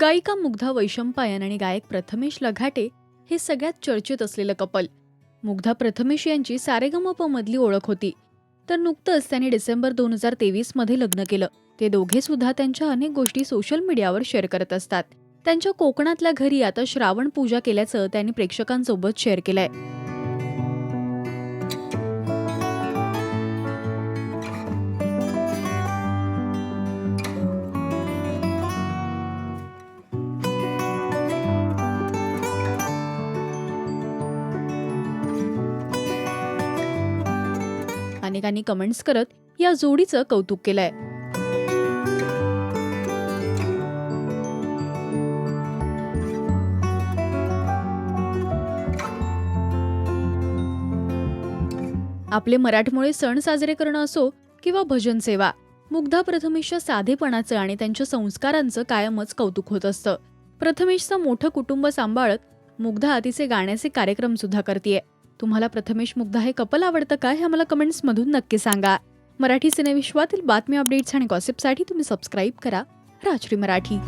गायिका मुग्धा वैशंपायन आणि गायक प्रथमेश लघाटे हे सगळ्यात चर्चेत असलेलं कपल. मुग्धा प्रथमेश यांची सारेगमपमधली ओळख होती. तर नुकतंच त्यांनी डिसेंबर दोन हजार तेवीसमध्ये लग्न केलं. ते दोघे सुद्धा त्यांच्या अनेक गोष्टी सोशल मीडियावर शेअर करत असतात. त्यांच्या कोकणातल्या घरी आता श्रावण पूजा केल्याचं त्यांनी प्रेक्षकांसोबत शेअर केलंय. अनेकांनी कमेंट्स करत या जोडीचं कौतुक केलंय. आपले मराठमोळे सण साजरे करणं असो किंवा भजन सेवा मुग्धा प्रथमेशच्या साधेपणाचं आणि त्यांच्या संस्कारांचं कायमच कौतुक होत असतं. प्रथमेशचं मोठं कुटुंब सांभाळत मुग्धा तिचे गाण्याचे कार्यक्रम सुद्धा करतीये. तुम्हाला प्रथमेश मुग्धा हे कपल आवडतं का हे आम्हाला कमेंट्समधून नक्की सांगा. मराठी सिनेविश्वातील बातमी अपडेट्स आणि गॉसिपसाठी तुम्ही सबस्क्राईब करा. राजश्री मराठी.